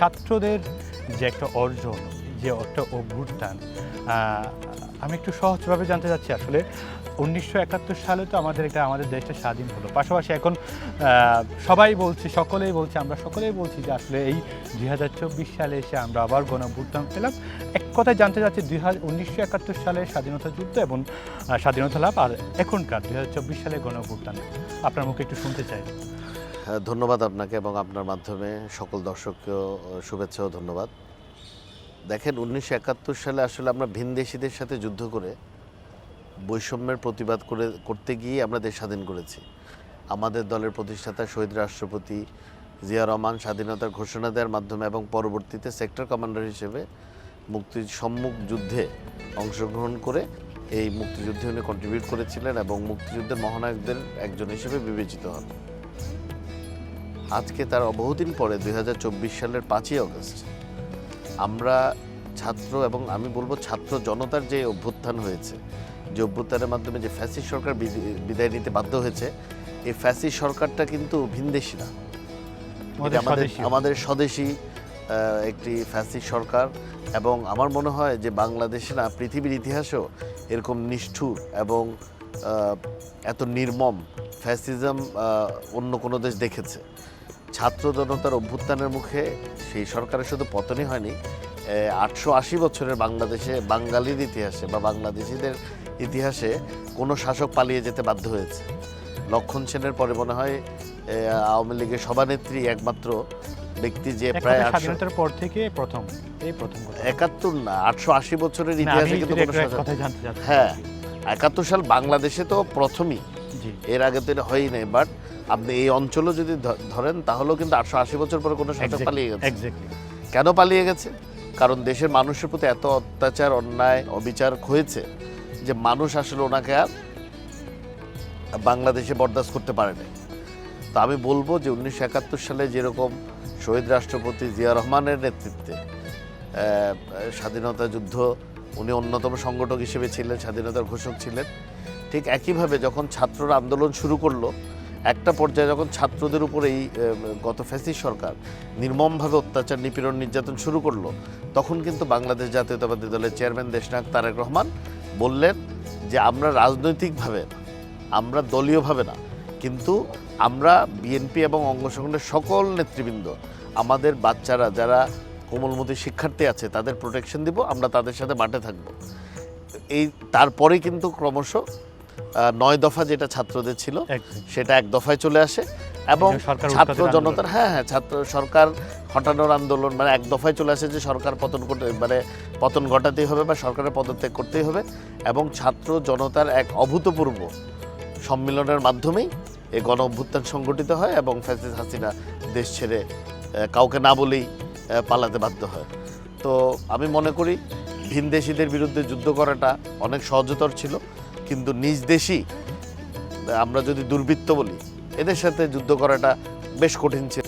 ছাত্রদের যে একটা অর্জন, যে একটা অভ্যুত্থান আমি একটু সহজভাবে জানতে চাচ্ছি আসলে উনিশশো একাত্তর সালে তো আমাদের একটা, আমাদের দেশটা স্বাধীন হলো। পাশাপাশি এখন সবাই বলছি, সকলেই বলছি, আমরা সকলেই বলছি যে আসলে এই দুই হাজার চব্বিশ সালে এসে আমরা আবার গণ অভ্যুত্থান পেলাম। এক কথায় জানতে চাচ্ছি, দুই হাজার উনিশশো একাত্তর সালে স্বাধীনতা যুদ্ধ এবং স্বাধীনতা লাভ আর এখনকার দুই হাজার চব্বিশ সালে গণ অভ্যুত্থান আপনার মুখে একটু শুনতে চাই। ধন্যবাদ আপনাকে এবং আপনার মাধ্যমে সকল দর্শককেও শুভেচ্ছা ও ধন্যবাদ। দেখেন, উনিশশো একাত্তর সালে আসলে আমরা ভিনদেশিদের সাথে যুদ্ধ করে বৈষম্যের প্রতিবাদ করে, করতে গিয়ে আমরা দেশ স্বাধীন করেছি। আমাদের দলের প্রতিষ্ঠাতা শহীদ রাষ্ট্রপতি জিয়া রহমান স্বাধীনতার ঘোষণা দেওয়ার মাধ্যমে এবং পরবর্তীতে সেক্টর কমান্ডার হিসেবে মুক্তি, সম্মুখ যুদ্ধে অংশগ্রহণ করে এই মুক্তিযুদ্ধে উনি কন্ট্রিবিউট করেছিলেন এবং মুক্তিযুদ্ধের মহানায়কদের একজন হিসেবে বিবেচিত হন। আজকে তার বহুদিন পরে দুই হাজার চব্বিশ সালের পাঁচই আগস্ট। আমরা ছাত্র এবং আমি বলব ছাত্র জনতার যে অভ্যুত্থান হয়েছে যে অভ্যুত্থানের মাধ্যমে যে ফ্যাসিস্ট সরকার বিদায় নিতে বাধ্য হয়েছে এই ফ্যাসিস্ট সরকারটা কিন্তু ভিনদেশি না। আমাদের। আমাদের স্বদেশী। একটি ফ্যাসি সরকার এবং আমার মনে হয় যে বাংলাদেশে না পৃথিবীর ইতিহাসেও এরকম নিষ্ঠুর এবং এত নির্মম ফ্যাসিজম অন্য কোনো দেশ দেখেছে। ছাত্র জনতার অভ্যুত্থানের মুখে সেই সরকারের শুধু পতনই হয়নি আটশো আশি বছরের বাংলাদেশে বাঙালির ইতিহাসে বা বাংলাদেশিদের ইতিহাসে কোনো শাসক পালিয়ে যেতে বাধ্য হয়েছে। লক্ষণ সেনের পরে মনে হয় আওয়ামী লীগের সভানেত্রী একমাত্র ব্যক্তি যে প্রায় স্বাধীনতার পর থেকে প্রথম এই প্রথম একাত্তর না আটশো আশি বছরের ইতিহাসে কিন্তু কোনো শাসক হ্যাঁ একাত্তর সাল বাংলাদেশে তো প্রথমই। এর আগে তো এটা হয়ই নাই বাট আপনি এই অঞ্চলও যদি ধরেন তাহলেও কিন্তু আটশো আশি বছর পরে কোনো শাসক পালিয়ে গেছে। কেন পালিয়ে গেছে? কারণ দেশের মানুষের প্রতি এত অত্যাচার অন্যায় অবিচার হয়েছে যে মানুষ আসলে ওনাকে আর বাংলাদেশে বরদাস্ত করতে পারে না তো আমি বলব যে উনিশশো একাত্তর সালে যেরকম শহীদ রাষ্ট্রপতি জিয়া রহমানের নেতৃত্বে আহ, স্বাধীনতা যুদ্ধ উনি অন্যতম সংগঠক হিসেবে ছিলেন স্বাধীনতার ঘোষক ছিলেন ঠিক একইভাবে যখন ছাত্ররা আন্দোলন শুরু করল একটা পর্যায়ে যখন ছাত্রদের উপরে এই গত ফ্যাসিস্ট সরকার নির্মমভাবে অত্যাচার, নিপীড়ন, নির্যাতন শুরু করল, তখন কিন্তু বাংলাদেশ জাতীয়তাবাদী দলের চেয়ারম্যান দেশনায়ক তারেক রহমান বললেন যে, আমরা রাজনৈতিকভাবে আমরা দলীয়ভাবে না, কিন্তু আমরা বিএনপি এবং অঙ্গ সংগঠনের সকল নেতৃবৃন্দ, আমাদের বাচ্চারা যারা কোমলমতি শিক্ষার্থী আছে, তাদের প্রোটেকশন দিব, আমরা তাদের সাথে মাঠে থাকব। এই, তারপরে কিন্তু ক্রমশ নয় দফা যেটা ছাত্রদের ছিল সেটা এক দফায় চলে আসে এবং ছাত্র জনতার হ্যাঁ হ্যাঁ ছাত্র সরকার হটানোর আন্দোলন মানে এক দফায় চলে আসে যে সরকার পতন করতে মানে পতন ঘটাতেই হবে বা সরকারের পদত্যাগ করতেই হবে এবং ছাত্র জনতার এক অভূতপূর্ব সম্মেলনের মাধ্যমেই এই গণ অভ্যুত্থান সংগঠিত হয় এবং ফ্যাসিস হাসিনা দেশ ছেড়ে কাউকে না বলেই পালাতে বাধ্য হয়। তো আমি মনে করি ভিনদেশিদের বিরুদ্ধে যুদ্ধ করাটা অনেক সহজতর ছিল। কিন্তু নিজ দেশই আমরা যদি দুর্বৃত্ত বলি এদের সাথে যুদ্ধ করাটা বেশ কঠিন ছিল।